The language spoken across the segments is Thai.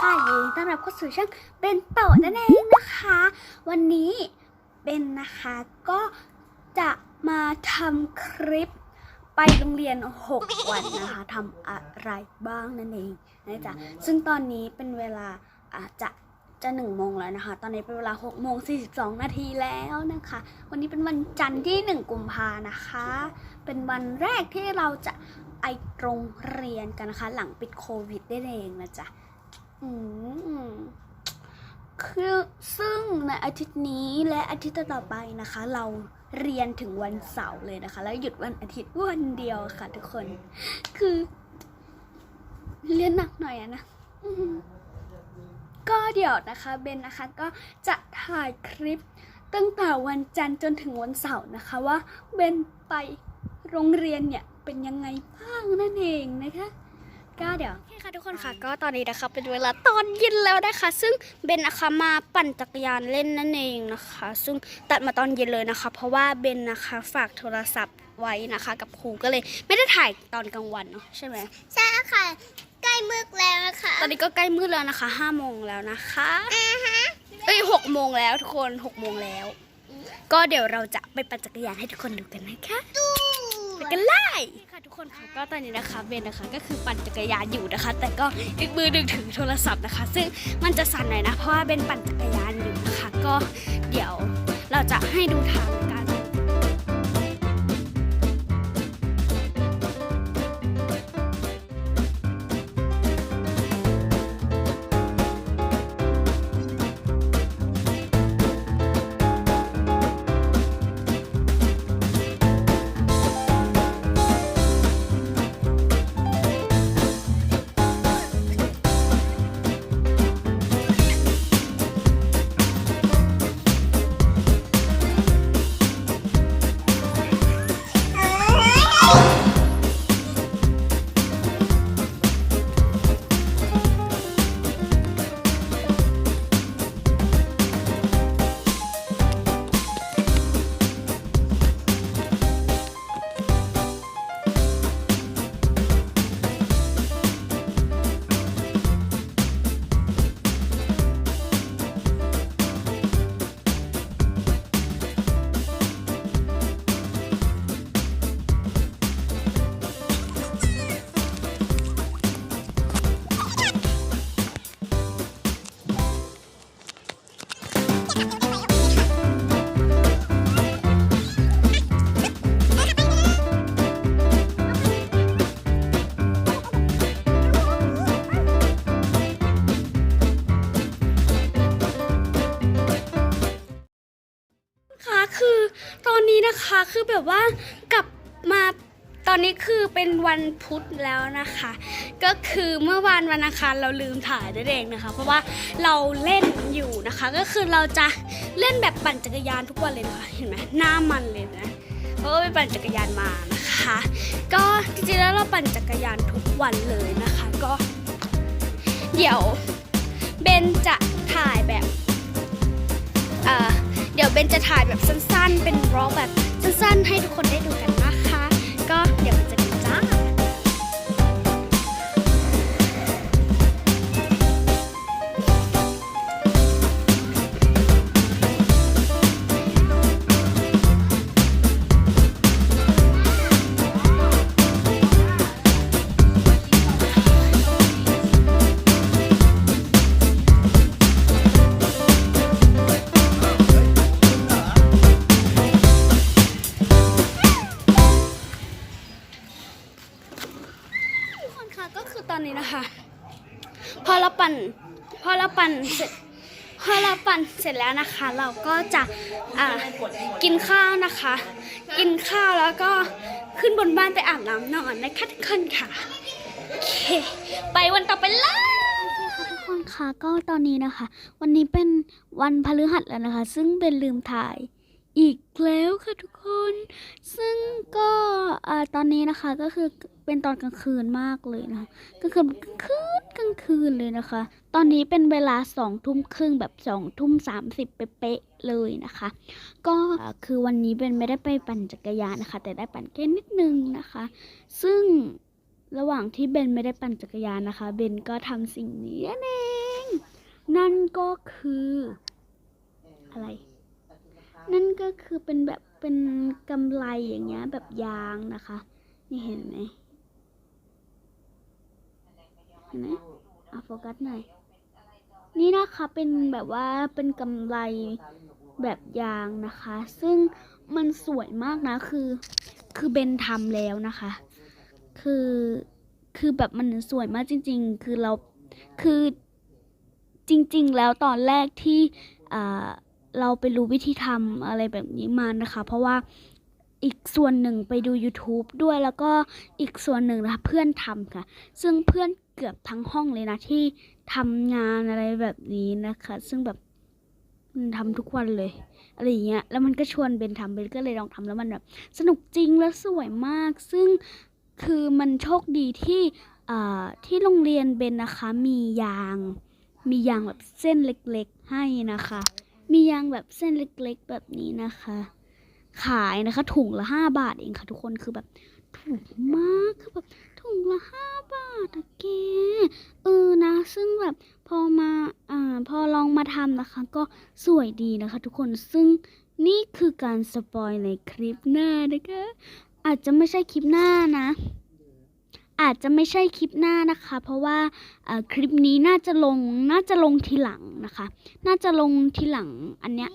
ค่ะยินดีต้อนรับเข้าสู่ช่องเป็นโตะนั่นเองนะคะ วันนี้เป็นนะคะก็จะมาทำคลิปไปโรงเรียน 6 วันนะคะทำอะไรบ้างนั่นเองนะจ๊ะซึ่งตอนนี้เป็นเวลาอาจจะจะหนึ่งโมงแล้วนะคะ ตอนนี้เป็นเวลา6โมง42 นาทีแล้วนะคะ วันนี้เป็นวันจันทร์ที่ 1 กุมภานะคะ เป็นวันแรกที่เราจะไปโรงเรียนกันนะคะ หลังปิดโควิดได้เองนะจ๊ะ คือซึ่งในอาทิตย์นี้และอาทิตย์ต่อไปนะคะ เราเรียนถึงวันเสาร์เลยนะคะ แล้วหยุดวันอาทิตย์วันเดียวค่ะ ทุกคน คือ เรียนหนักหน่อยอะนะก็เดี๋ยวนะคะเบนนะคะก็จะถ่ายคลิปตั้งแต่วันจันทร์จนถึงวันเสาร์นะคะว่าเบนไปโรงเรียนเนี่ยเป็นยังไงบ้างนั่นเองนะคะ ก็เดี๋ยวโอเคค่ะทุกคนค่ะ ก็ตอนนี้นะคะเป็นเวลาตอนเย็นแล้วนะคะ ซึ่งเบนนะคะมาปั่นจักรยานเล่นนั่นเองนะคะ ซึ่งตัดมาตอนเย็นเลยนะคะ เพราะว่าเบนนะคะฝากโทรศัพท์ไว้นะคะ กับครูก็เลยไม่ได้ถ่ายตอนกลางวันเนาะใช่ไหมใช่ค่ะ ใกล้มืดแล้วนะคะตอนนี้ก็ใกล้มืดแล้วนะคะห้าโมงแล้วนะคะเอ้ยหกโมงแล้วทุกคนหกโมงแล้ว ก็เดี๋ยวเราจะไปปั่นจักรยานให้ทุกคนดูกันนะคะตู้ไปกันเลย ค่ะทุกคนค่ะก็ตอนนี้นะคะเบนนะคะก็คือปั่นจักรยานอยู่นะคะ แต่ก็อีกมือหนึ่งถือโทรศัพท์นะคะ ซึ่งมันจะสั่นหน่อยนะเพราะว่าเบนปั่นจักรยานอยู่นะคะก็เดี๋ยวเราจะให้ดูทางกัน คะคือตอนนี้นะคะคือแบบว่ากลับมาตอนนี้คือเป็นวันพุธแล้วนะคะ ก็คือเมื่อวานวันอังคารเราลืมถ่ายนั่นเองนะคะ เพราะว่าเราเล่นอยู่นะคะ ก็คือเราจะเล่นแบบปั่นจักรยานทุกวันเลยนะคะเห็นไหมหน้ามันเลยนะเพราะว่าไปปั่นจักรยานมานะคะ ก็จริงๆแล้วเราปั่นจักรยานทุกวันเลยนะคะ ก็ เดี๋ยวเบนจะถ่ายแบบเอ่อ เดี๋ยวเบนจะถ่ายแบบสั้นๆ เป็นร็อกแบบสั้นๆ ให้ทุกคนได้ดูกันนะคะ ก็เดี๋ยว อตอนนี้นะคะ พอเราปั่น พอเราปั่นเสร็จพอเราปั่นเสร็จแล้วนะคะ เราก็จะอ่ากินข้าวนะคะ กินข้าวแล้วก็ขึ้นบนบ้านไปอาบน้ำนอนนะคะทุกคนค่ะโอเคไปวันต่อไปเลยทุกคนคะก็ตอนนี้นะคะ วันนี้เป็นวันพฤหัสแล้วนะคะ ซึ่งเป็นลืมถ่าย อีกแล้วค่ะทุกคน ซึ่งก็ตอนนี้นะคะก็คือเป็นตอนกลางคืนมากเลยนะคะก็คือกลางคืนกลางคืนเลยนะคะ ตอนนี้เป็นเวลาสองทุ่มครึ่งแบบสองทุ่มสามสิบเป๊ะเลยนะคะ ก็คือวันนี้เป็นไม่ได้ไปปั่นจักรยานนะคะ แต่ได้ปั่นแค่นิดนึงนะคะ ซึ่งระหว่างที่เบนไม่ได้ปั่นจักรยานนะคะ เบนก็ทำสิ่งนี้นั่นเอง นั่นก็คืออะไร นั่นก็คือเป็นแบบเป็นกำไรอย่างเงี้ยแบบยางนะคะ นี่เห็นไหมเห็นไหมอะโฟกัสหน่อย นี่นะคะเป็นแบบว่าเป็นกำไรแบบยางนะคะ ซึ่งมันสวยมากนะคือ คือเบนทำแล้วนะคะ คือคือแบบมันสวยมากจริง ๆ คือเราคือจริง ๆ แล้วตอนแรกที่อ่า เราไปรู้วิธีทำอะไรแบบนี้มานะคะ เพราะว่าอีกส่วนหนึ่งไปดู YouTube ด้วยแล้วก็อีกส่วนหนึ่งนะคะเพื่อนทำค่ะ ซึ่งเพื่อนเกือบทั้งห้องเลยนะที่ทำงานอะไรแบบนี้นะคะ ซึ่งแบบมันทำทุกวันเลยอะไรอย่างเงี้ยแล้วมันก็ชวนเบนทำเบนก็เลยลองทำแล้วมันแบบสนุกจริงและสวยมาก ซึ่งคือมันโชคดีที่ที่โรงเรียนเบนนะคะมียาง มียางแบบเส้นเล็กๆให้นะคะ มียางแบบเส้นเล็กๆแบบนี้นะคะ ขายนะคะถุงละห้าบาทเองค่ะ ทุกคนคือแบบถูกมากคือแบบถุงละห้าบาทอะแกเออนะ ซึ่งแบบพอมาอ่าพอลองมาทำนะคะ ก็สวยดีนะคะ ทุกคนซึ่งนี่คือการสปอยในคลิปหน้านะคะ อาจจะไม่ใช่คลิปหน้านะ อาจจะไม่ใช่คลิปหน้านะคะ เพราะว่าคลิปนี้น่าจะลงน่าจะลงทีหลังนะคะ น่าจะลงทีหลังอันเนี้ย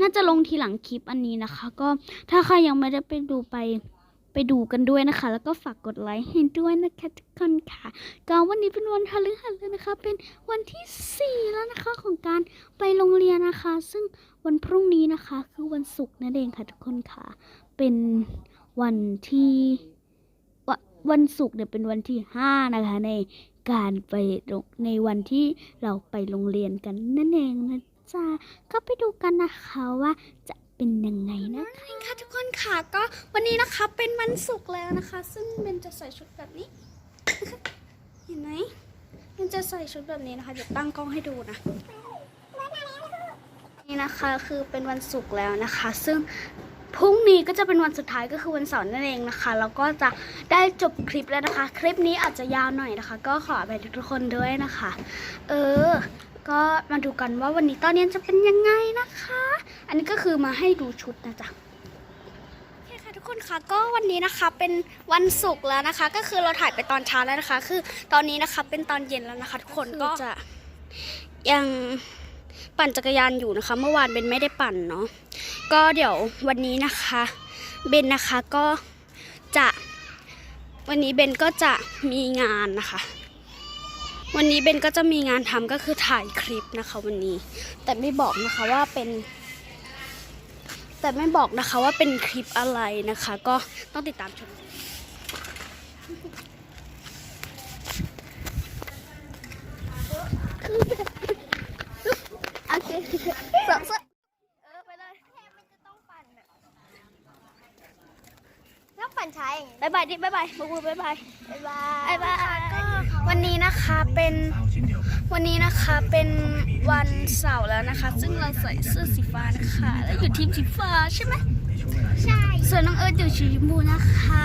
น่าจะลงทีหลังคลิปอันนี้นะคะ ก็ถ้าใครยังไม่ได้ไปดูไปไปดูกันด้วยนะคะ แล้วก็ฝากกดไลค์ให้ด้วยนะคะทุกคนค่ะก็วันนี้เป็นวันพฤหัสเลยนะคะ เป็นวันที่สี่แล้วนะคะของการไปโรงเรียนนะคะ ซึ่งวันพรุ่งนี้นะคะ คือวันศุกร์นั่นเองค่ะทุกคนค่ะ เป็นวันที่ วันศุกร์เนี่ยเป็นวันที่ห้านะคะ ในการไปในวันที่เราไปโรงเรียนกันนั่นเองนะจ๊ะก็ไปดูกันนะคะว่าจะเป็นยังไงนะคะค่ะทุกคนค่ะก็วันนี้นะคะเป็นวันศุกร์แล้วนะคะ ซึ่งเบนจะใส่ชุดแบบนี้ เห็นไหมเบนจะใส่ชุดแบบนี้นะคะเดี๋ยวตั้งกล้องให้ดูนะนี่นะคะคือเป็นวันศุกร์แล้วนะคะ ซึ่ง พรุ่งนี้ก็จะเป็นวันสุดท้ายก็คือวันเสาร์นั่นเองนะคะแล้วก็จะได้จบคลิปแล้วนะคะ คลิปนี้อาจจะยาวหน่อยนะคะ ก็ขออภัยทุกๆคนด้วยนะคะ เออ ก็มาดูกันว่าวันนี้ตอนเย็นจะเป็นยังไงนะคะ อันนี้ก็คือมาให้ดูชุดนะจ๊ะโอเคค่ะทุกคนคะก็วันนี้นะคะเป็นวันศุกร์แล้วนะคะ ก็คือเราถ่ายไปตอนเช้าแล้วนะคะ คือตอนนี้นะคะเป็นตอนเย็นแล้วนะคะ ทุกคนก็จะยัง ปั่นจักรยานอยู่นะคะ เมื่อวานเบนไม่ได้ปั่นเนาะก็เดี๋ยววันนี้นะคะเบนนะคะก็จะวันนี้เบนก็จะมีงานนะคะ วันนี้เบนก็จะมีงานทำก็คือถ่ายคลิปนะคะวันนี้ แต่ไม่บอกนะคะว่าเป็น แต่ไม่บอกนะคะว่าเป็นคลิปอะไรนะคะ ก็ต้องติดตามชมโอ สองสองเออไปเลยแค่มันจะต้องปั่นแบบแล้วปั่นช้าอย่างนี้บายบายดิบายบายบูบูบายบายบ๊ายบาบายยบายก็วันนี้นะคะเป็นวันนี้นะคะเป็นวันเสาร์แล้วนะคะ ซึ่งเราใส่เสื้อสีฟ้านะคะแล้วอยู่ทีมสีฟ้าใช่ไหมใช่ส่วนน้องเอิร์ธอยู่สีชมพูนะคะ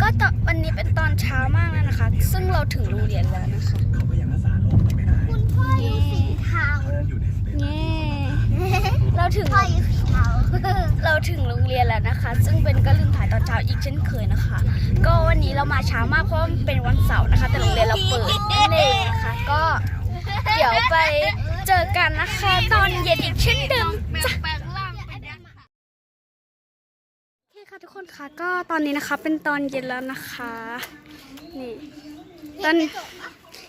ก็ตอนวันนี้เป็นตอนเช้ามากแล้วนะคะ ซึ่งเราถึงโรงเรียนแล้วนะคะคุณพ่ออยู่สีเทาเย้ เราถึงพ่ออยู่สีเทาเราถึงโรงเรียนแล้วนะคะ ซึ่งเป็นก็ลืมถ่ายตอนเช้าอีกเช่นเคยนะคะ ก็วันนี้เรามาช้ามากเพราะว่ามันเป็นวันเสาร์นะคะ แต่โรงเรียนเราเปิดนั่นเองนะคะก็เดี๋ยวไปเจอกันนะคะ ตอนเย็นอีกเช่นเดิมจ้ะแปลงร่างเป็นยังโอเคค่ะทุกคนค่ะก็ตอนนี้นะคะเป็นตอนเย็นแล้วนะคะ นี่ตอน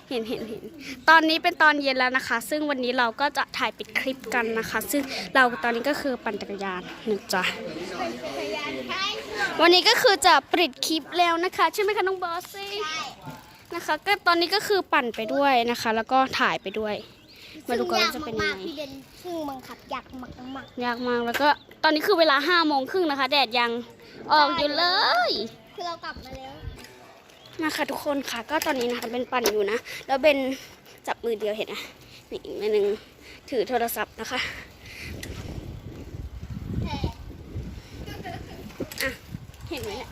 เห็นเห็นเห็นตอนนี้เป็นตอนเย็นแล้วนะคะ ซึ่งวันนี้เราก็จะถ่ายปิดคลิปกันนะคะ ซึ่งเราตอนนี้ก็คือปั่นจักรยานนะจ๊ะวันนี้ก็คือจะปิดคลิปแล้วนะคะ ใช่ไหมคะน้องบอสซี่นะคะ ก็ตอนนี้ก็คือปั่นไปด้วยนะคะ แล้วก็ถ่ายไปด้วยมาดูกันว่าจะเป็นยังไงพี่เดนซึ่งบังคับยากมากมากยากมากแล้วก็ตอนนี้คือเวลาห้าโมงครึ่งนะคะ แดดยังออกอยู่เลยๆคือเรากลับมาแล้ว นะคะทุกคนค่ะ ก็ตอนนี้นะคะเป็นปั่นอยู่นะ แล้วเป็นจับมือเดียวเห็นไหมนี่อีกมือหนึ่งถือโทรศัพท์นะคะอะเห็นไหมเนี่ย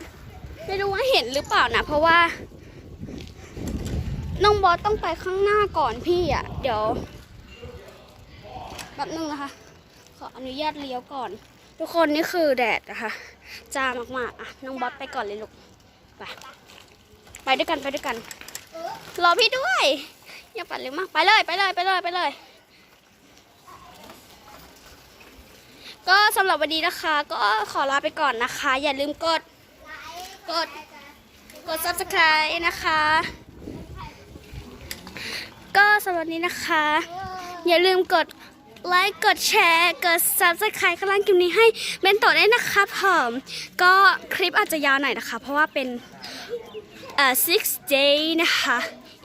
ไม่รู้ว่าเห็นหรือเปล่านะ เพราะว่าน้องบอสต้องไปข้างหน้าก่อนพี่อะ เดี๋ยวแป๊บนึงนะคะ ขออนุญาตเลี้ยวก่อน ทุกคนนี่คือแดดนะคะจ้ามากๆอะน้องบอสไปก่อนเลยลูกไป ไปด้วยกันไปด้วยกัน รอพี่ด้วย อย่าปัดเร็วมากไปเลยไปเลยไปเลยไปเลย ก็สำหรับวันนี้นะคะ ก็ขอลาไปก่อนนะคะ อย่าลืมกด กด กด subscribe นะคะ ก็สำหรับวันนี้นะคะ อย่าลืมกดไลค์กดแชร์กด subscribe ข้างล่างคลิปนี้ให้เบนโตะได้นะคะผมก็คลิปอาจจะยาวหน่อยนะคะ เพราะว่าเป็น six day นะคะ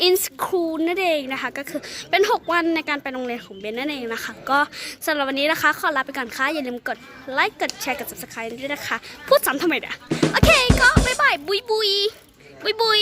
in school นั่นเองนะคะ ก็คือเป็น 6 วันในการไปโรงเรียนของเบนนั่นเองนะคะ ก็สำหรับวันนี้นะคะ ขอลาไปก่อนค่ะ อย่าลืมกดไลค์ กดแชร์ กด subscribe ด้วยนะคะ พูดซ้ำทำไมเนี่ยโอเค ก็บ๊ายบาย บุยบุยบุยบุย